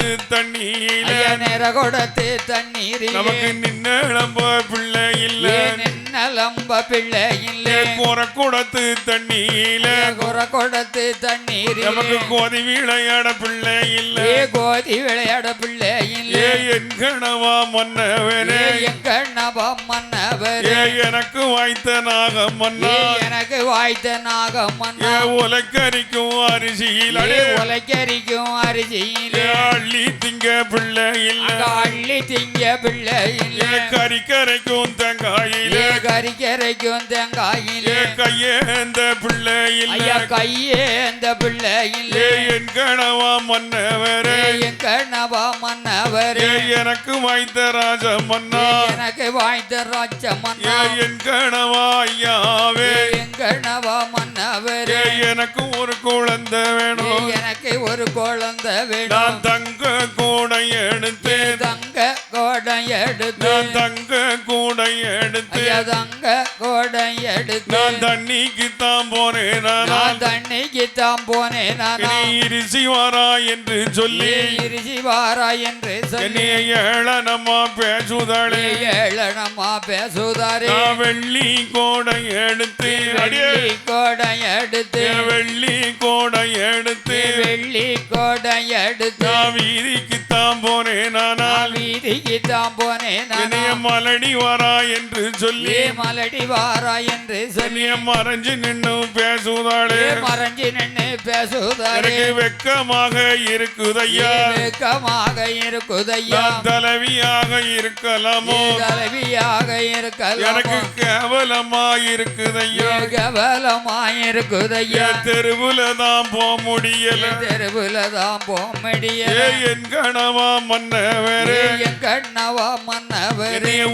குடத்து ஐயா நிற கொடுத்து தண்ணீரிலே. நமக்கு நின்னளம்ப பிள்ளை இல்ல. நின்னலம்ப பிள்ளை இல்லை. குற குடத்து தண்ணியில குற கொடுத்து தண்ணீரிலே. நமக்கு கோதி விளையாட பிள்ளை இல்ல. கோதி விளையாட பிள்ளை இல்லை. என் கணவா மன்னவனே எங்கண்ணபா மன்னவர். ஏ எனக்கு வாய்த்த நாக ஏ மன்னா. எனக்கு வாய்த்த நாகம் மன்னா. உலக்கரிக்கும் அரிசியில் உலைக்கரிக்கும் அரிசியிலே. அள்ளி திங்க பிள்ளை இல்ல. அள்ளி திங்க பிள்ளை இல்லை. கறிக்கரைக்கும் தேங்காயில. கறிக்கரைக்கும் தேங்காயிலே கையேந்த பிள்ளை இல்ல ஐயா கையே அந்த பிள்ளை ஏ இல்லை என் கணவா மன்னவரே. என் கண்ணபா மன்னவர். ஏ எனக்கு வாய்த்த ராஜ மன்னா. எனக்கு வாய்த்த ராஜ மன்னா. என் கணவா ஐயாவே. என் கண்ணபா மன்னவர். ஏ எனக்கு ஒரு குழந்தை வேணும். எனக்கு ஒரு குழந்தை நான் வேணும் தங்க கூடை எடுத்து தங்க கோடை எடுத்து நான் தங்க கூடை எடுத்து ஐயா தங்க கோடை எடுத்து நான் தண்ணிக்கு தான் போனேன் நானா தண்ணிக்கு தான் போனேன் இருசி வாரா என்று சொல்லி இருசி வாரா என்று சொல்லி ஏளனமா பேசுதாளே. ஏளனமா பேசுதாரே. வெள்ளி கோடை எடுத்து வெள்ளி கோடை எடுத்து. வெள்ளி கோடை எடுத்து. வெள்ளி கோடை எடுத்து. வீதிக்கு தான் போனேன் நானா. வீதிக்கு தான் போனேன் மலடி வரா என்று சொல்லி ஏ மலடி வாரா என்று சொல்லி. மறைஞ்சு நின்னு பேசுதாளே. மறைஞ்சு நின்று பேசுதாரே எனக்கு வெக்கமாக இருக்குதையா? வெக்கமாக இருக்குதையா? தலைவியாக இருக்கலாமோ? தலைவியாக இருக்கலாம்? எனக்கு கேவலமா இருக்குதையா? என் தெருவுல தான் போக முடியல. தெருவுல தான் போக முடியல. என் கணவா மன்னவரே. என் கண்ணவா மன்னவர். என்னைய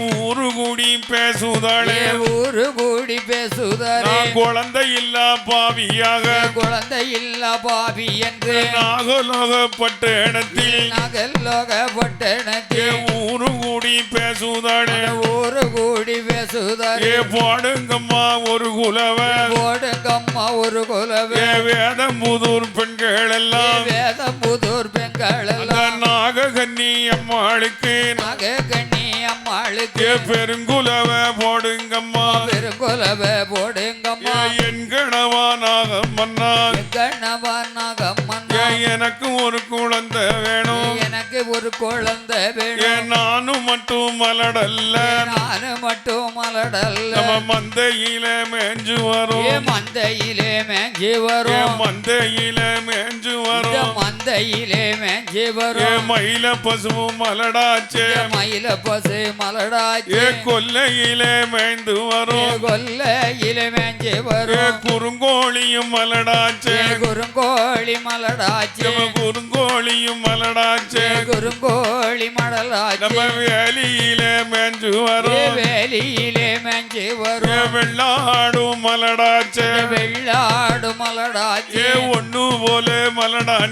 ஊரு கூடி பேசுதாளே. ஊரு கூடி பேசுதாரே? நான் குழந்தை இல்லா பாவியாக. குழந்தை இல்ல பாவி என்று? நாகலோகப்பட்ட இடத்தில். நகல்லோக பட்டணத்தில் ஊரு கூடி பேசுதாளே. ஊரு கூடி பேசுதாரே? ஏ பாடுங்கம்மா ஒரு குலவ. ஓடுங்கம்மா ஒரு குலவே? வேதம் புதூர் பெண்கள் எல்லாம் வேதம் புதூர் பெண்கள் எல்லாம் நாககன்னி அம்மாளுக்கு. நகை கண்ணி அம்மாளுக்கு பெருங்குலவ போடுங்கம்மா. பெருங்குலவை போடுங்கம்மா. என் கணவா நாகம்மன்னா கண்ணவா நகம்மன்னா ஏ எனக்கு ஒரு குழந்தை வேணும். எனக்கு ஒரு குழந்தை வேணும். நானும் மட்டும் மலடல்ல. நானு மட்டும் மலடல்ல. நம்ம மந்தையில மேஞ்சு வரும். மந்தையிலே மேஞ்சி வரும். மந்தையில மேஞ்சு வரும். மந்தையிலே மேஞ்சி வரும். மயில பசுவும் மலடாச்சே. மயில பசு மலடாச்சி. கொல்லையில மேய்ந்து வரும். கொல்லையிலே மேஞ்சி வரும். குறுங்கோழியும் மலடாச்சே. குறுங்கோழி மலடாச்சி. குறுங்கோழியும் மலடாச்சே. குறுங்கோழி மடலாச்சி நம்ம வேலியில மேஞ்சு வரும். வேலியிலே மேஞ்சி வரும். வெள்ளாடும் மலடாச்சே. ஏ வெள்ளாடு மலடாச்சி. ஒண்ணு போல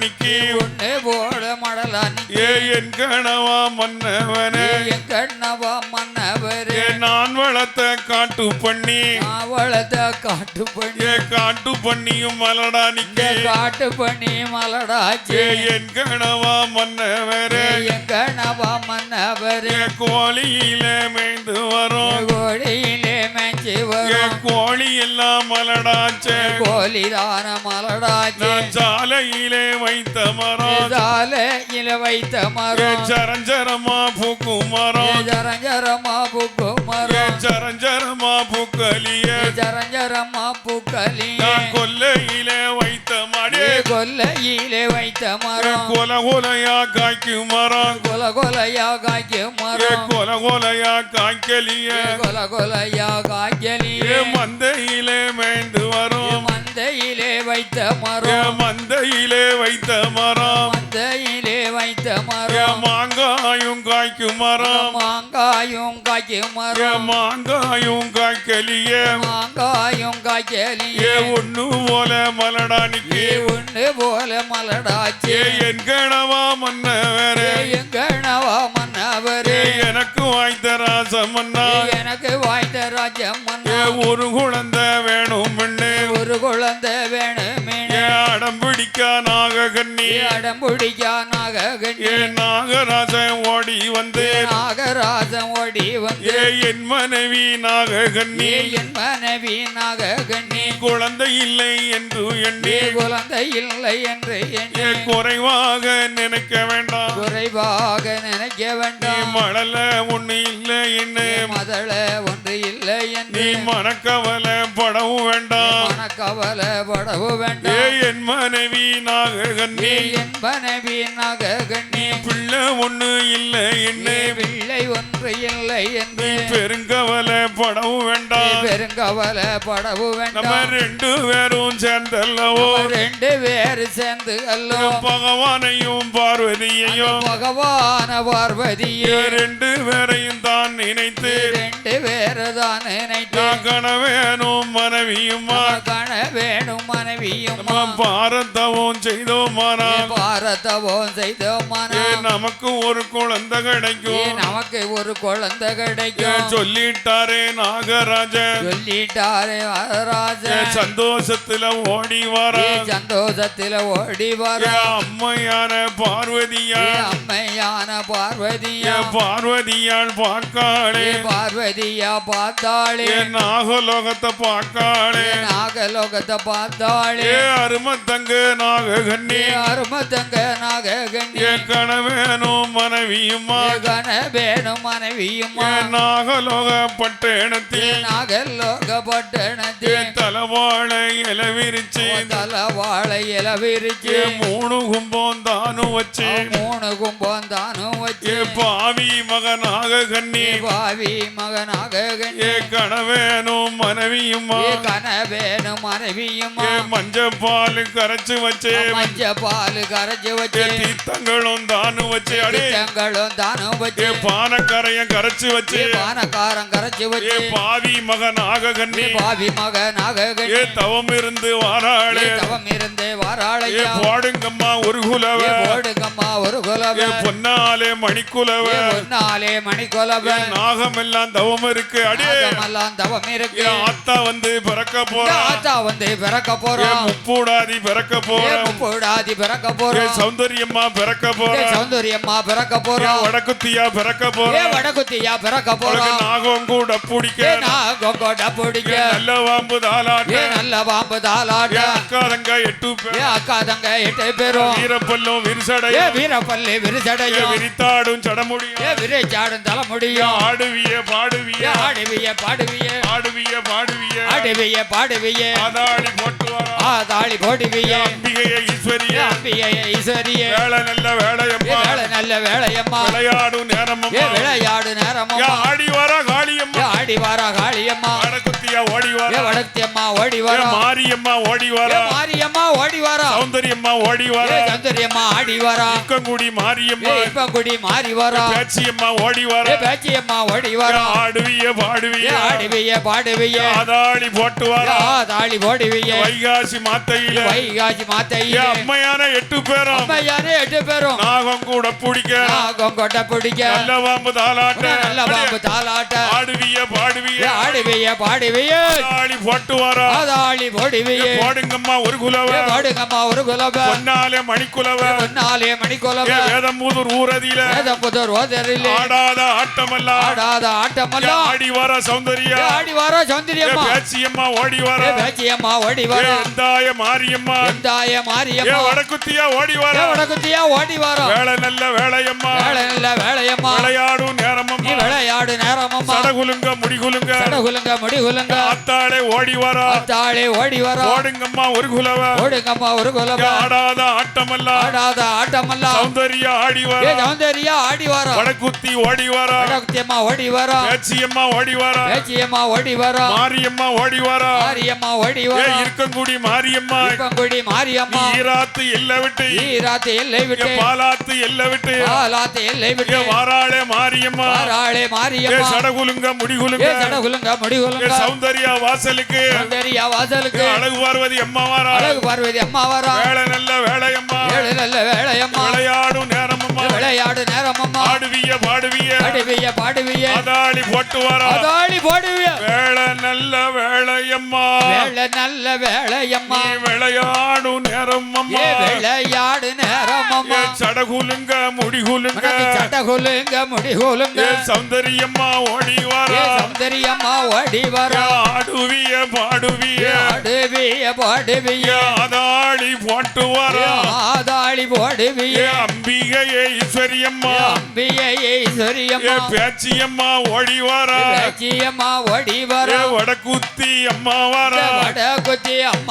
மலடானிக்கு ஒண்ணு போட மடலானி ஏ என் கணவா மன்னவனே என் கண்ணவா மன்னவரே. ஏ நான் வளர்த்த காட்டு பண்ணி. அவளத காட்டு பண்ணி. ஏ காட்டு பண்ணியும் மலடானிக்கு காட்டு பண்ணி மலடாச்சி ஏ என் கணவா மன்னவரே. என் கண்ணவா மன்னவரே. கோழியில மேய்ந்து வரும். கோழியிலே ஏ வரும். கோழி எல்லாம் மலடாச்சே கோழிதான மலடாச்சி. சாலையிலே வைத்த மரம். சாலையில வைத்த மரம். சரஞ்சரமா பூக்கும் மரம். ஜரஞ்சரமா புக்கு மரம். சரஞ்சரமா பூக்கலிய ஜரஞ்சரமா புக்களி நான் கொல்லையிலே வைத்த மடே. கொல்லையிலே வைத்த மரம். கொல கொலையா காய்க்கும் மரம். கொல கொலையா காய்க்கும் மரம். கொல கொலையா காய்க்கலிய. கொல கொலையா காய்கலி ஏ மந்தையிலே மேய்ந்து வரும். மந்தையிலே வைத்த மரம். மந்தையிலே வைத்த மரம். மந்தையிலே வைத்த மரம். மாங்காயும் காய்க்கும் மரம். மாங்காயும் காய்க்கும் மரம். மாங்காயும் காய்க்கலிய. மாங்காயும் காய்கலி ஏ ஒண்ணு போல மலடானிக்கு. ஒண்ணு போல மலடாச்சி. என் கணவா மன்னவரே எங்கனவா ஏ மன்னவரே எனக்கு வாய்த்த ராசமன்னா எனக்கு வாய்ந்த ராஜ்யம் ஏ மன்னா ஒரு குழந்தை வேணும் ஒரு குழந்தை வேணுமே. பிடிக்கா நாககண்ணி. அடம்புடிக்கா நாககண்ணி. நாகராஜன் ஓடி வந்து. நாகராஜன் ஓடி வந்து. என் மனைவி நாககண்ணி. என் மனைவி நாககண்ணி. குழந்தை இல்லை என்று எண்ணி. குழந்தை இல்லை என்று எண்ணி. குறைவாக நினைக்க வேண்டாம். குறைவாக நினைக்க வேண்டாம். மழல ஒண்ணு இல்லை என்ன மதள ஒன்று இல்லை என்று. மனக்கவலை படவும் வேண்டாம். மனக்கவலை படவு ஏ வேண்டாம். என் மனைவி நாககண்ணி நீ என் மனைவி நாககண்ணி பிள்ளை ஒண்ணு இல்லை என்ன. பிள்ளை ஒன்று இல்லை என்று. பெருங்கவலை படவும் வேண்டாம். பெருங்கவலை படவு நம்ம வேண்டாம் ரெண்டு பேரும் சேர்ந்தல்லவோ ரெண்டு பேர் சேர்ந்து அல்லோ பகவானையும் பார்வதியையும் பகவான பார்வதியே. ரெண்டு பேரையும் தான் நினைத்து. ரெண்டு பேரை தான் நினைத்து. நான் கணவேனும் மனைவியுமா கண வேணும் மனைவியும் நம்ம பாரதவும் செய்தோமானால். பாரதவோம் செய்தோமான நமக்கு ஒரு குழந்தை கிடைக்கும். நமக்கு ஒரு குழந்தை கிடைக்கும். சொல்லிட்டாரே. நாகராஜன். சொல்லிட்டாரே வரராஜன். சந்தோஷத்துல ஓடி வாரா. சந்தோஷத்துல ஓடி வர. அம்மையான பார்வதியா அம்மையான பார்வதியா பார்வதியாள் பார்க்காளே. பார்வதியா பார்த்தாளே. நாகலோகத்தை பார்க்காளே. நாகலோகத்தை பார்த்தாளே. அருமத்தங்க நாககண்ணி. அருமத்தங்க நாககண்ணி. கணவேனும் மனைவியுமா. ஏ கணவேணும் மனைவியுமா. ஏ நாகலோக ஏ பட்டணத்தில் நாகலோக ஏ பட்டணத்தில் தலவாழை இலவிரிச்சு தல வாழை இல விரிச்சு ஏ மூணு கும்பம் தானும் வச்சு. மூணு கும்பம் தானும் வச்சு பாவி மகனாக கண்ணி. பாவி மகனாக கண்ணி. கணவேனும் மனைவியுமா? ஏ கனவேணும் மனைவியுமா? ஏ மஞ்சள் பால் கரைச்சு வச்சு. மஞ்ச பால் கரைச்சு வச்சு. தீர்த்தங்களும் தானும் வச்சு. அடே. திட்டங்களும் தானும் வச்சு. பானக்கரையும் கரைச்சு வச்சு. பானக்காரம் கரைச்சு ஏ பாவி மகனாக ஏ கண்ணி பாவி மகனாக ஏ கண்ணி தவம் இருந்து வாராளே. ஏ தவம் இருந்தே ஏ வாராளையா பாடுங்கம்மா ஒரு குலவ. ஏ போடுங்கம்மா ஒரு ஏ குலவ பொன்னாலே மணிக்குலவ. ஏ ஒன்னாலே மணி குலவ ஏ நாகமெல்லாம் தவம் இருக்கு அடே. நாகமெல்லாம் தவம் இருக்கு ஏ ஆத்தா வந்து பிறக்க போறா. ஆத்தா வந்து பிறக்க ஏ போறோம் முப்பூடாதி பிறக்க போறா. முப்படாதி பிறக்க ஏ போறோம் சௌந்தரியம்மா பிறக்க ஏ போறா சௌந்தரியம்மா பிறக்க ஏ போறோம் வடக்குத்தியா பிறக்க ஏ போறா வடகுத்தியா பிறக்க போறோம் நாகம் கூட பிடிக்க ஏ நாகோட பிடிக்க? நல்ல வாம்பு தாலாட்ட ஏ நல்ல பாம்பு தாலாட்ட ஏ அக்கா தங்க எட்டு பேர் அக்கா தங்க எட்டு பேரும்? வீரப்பல்லும் வீரப்பள்ளி ஏ விரிசடையும்? விரித்தாடும் சடமுடியும். ஏ விரைச்சாடும் ஏ தலைமுடியும் ஆடுவிய பாடுவிய? ஆடுவிய பாடுவிய? ஆடுவிய பாடுவிய? ஆடுவிய பாடுவிய? ஆதாடி போட்டு ஆதாளி போடுவிய? அம்பிகைய ஈஸ்வரிய? ஏ அம்பிய ஈஸ்வரிய? வேலை நல்ல வேலையம்மா வேலை நல்ல வேலையம்மா விளையாடும் ஏ நேரமம்மா. விளையாடு ஏ நேரமம்மா? ஆடி வர காளியம்மா? ஆடி வாரா காளியம்மா. வடக்குத்தியா ஓடி வர. வடத்தியம்மா ஓடி வாரா. மாரியம்மா ஓடி வர. மாரியம்மா ஓடி வாரா. சௌந்தரியம்மா ஓடி வர. சந்தரியம்மா ஆடி வாரா. இக்கங்குடி மாரியம்மா. இப்பங்குடி மாறி வாரா. பேச்சியம்மா ஓடி வர. பேச்சியம்மா ஓடி வாரா. ஆடுவிய பாடுவிய. ஆடுவிய பாடுவிய. ஆதாடி போட்டு வர. ஆதாளி போடுவிய. வைகாசி மாத்தையில. வைகாசி ஏ மாத்தையே அம்மையான எட்டு பேரும். அம்மையானே எட்டு பேரும். நாகம் கூட பிடிக்க. நாகம் கொட்டை பிடிக்க. நல்ல வாம்பு தாலாட்ட. உன்னை நல்ல பாம்பு தாலாட்ட. ஆடுவிய பாடுவிய. ஆடுவிய பாடுவிய. ஆடி போட்டு வர. ஆதாளி போடுவிய. போடுங்கம்மா ஒரு குலவ ஏ பாடுங்கம்மா ஒரு குலப. பொன்னாலே மணிக்குலவ. ஒன்னாலே மணி குலப ஏ வேதம்பூதூர் ஊரதியில. வேதம்புதர் ஓதரிலே ஆடாத ஆட்டமெல்லாம் ஆடாத ஏ ஆட்டமெல்லாம் ஆடி வர சௌந்தர்யா. ஆடி வாரா சௌந்தரியம்மா. பேச்சியம்மா ஓடி வர. பேச்சியம்மா ஓடி வாரா. எந்தாய மாரியம்மா. எந்தாய மாரியம்மா. வடக்குத்தியா ஓடி வர. வடக்குத்தியா ஓடி வாரா. வேலை நல்ல வேலையம்மா வேலை இல்ல வேலையம்மா விளையாடும் நீ நேரமம்மா விளையாடு நேரமம்மா. சடகுலுங்க முடிகுலுங்க. சடகுலுங்க முடிகுலுங்க. ஆத்தாளே ஓடி வர. தாளே ஓடி வரா. ஓடுங்கம்மா ஒரு குலவ. ஓடுங்கம்மா ஒரு குலப ஏ ஆடாத ஆட்டமெல்லாம் ஆடாத ஆட்டமெல்லாம் சௌந்தர்யா ஆடி ஏ வர சௌந்தரியா ஆடி வாரா. வடக்குத்தி ஓடி வர. வடக்குத்தியம்மா ஓடி வரா. பேச்சியம்மா ஓடி வர. பேச்சியம்மா ஓடி வரா. மாரியம்மா ஓடி வர. மாரியம்மா ஓடி ஏ வரா இருக்கங்குடி மாரியம்மா. இப்பங்குடி மாரியம்மா. ஈராத்து எல்ல விட்டு. ஈராத்து எல்லை ஏ விட்டு. பாலாத்து எல்ல விட்டு. பாலாத்து எல்லை ஏ விட்டு. வாராளே மாரியம்மா. வாராளே ஏ மாரியம்மா சடகுலுங்க ஏ முடிகுலுங்க சடகுலுங்க ஏ முடிகுலுங்க சௌந்தர்யா வாசலுக்கு. சௌந்தரியா வாசலுக்கு. ஏ அழகு பார்வதி அம்மா வாரா. அழகு பார்வதி அம்மா வரா வேலை நல்ல வேலையம்மா ஏழு நல்ல வேலையம்மா விளையாடும் நேரமம்மா ஏ விளையாடு நேரம் அம்மா. ஆடுவிய பாடுவிய. பாடுவிய பாடுவிய. அதாளி போட்டு வரா. அதாளி போடுவிய. வேலை நல்ல வேலையம்மா வேலை நல்ல வேலையம்மா விளையாடு நேரம் அம்மா. ஏ சடகுலுங்க முடிகுலுங்க. உனக்கு சட்டை கொல்லுங்க முடி கொல்லுங்க ஏ சௌந்தரியம்மா ஓடி வரா. சௌந்தரியம்மா ஓடி வர. ஆடுவிய பாடுவிய. பாடுவிய. பாடுவிய அதாளி போட்டு வரா. ஆதாளி போடுவிய. அம்பிகையே ஈஸ்வரியம்மா ஈஸ்வரியம்மா பேச்சியம்மா ஓடி வரா. லட்சியம்மா ஓடி வர. வடக்குத்தி அம்மா வரா. வட குச்சி அம்மா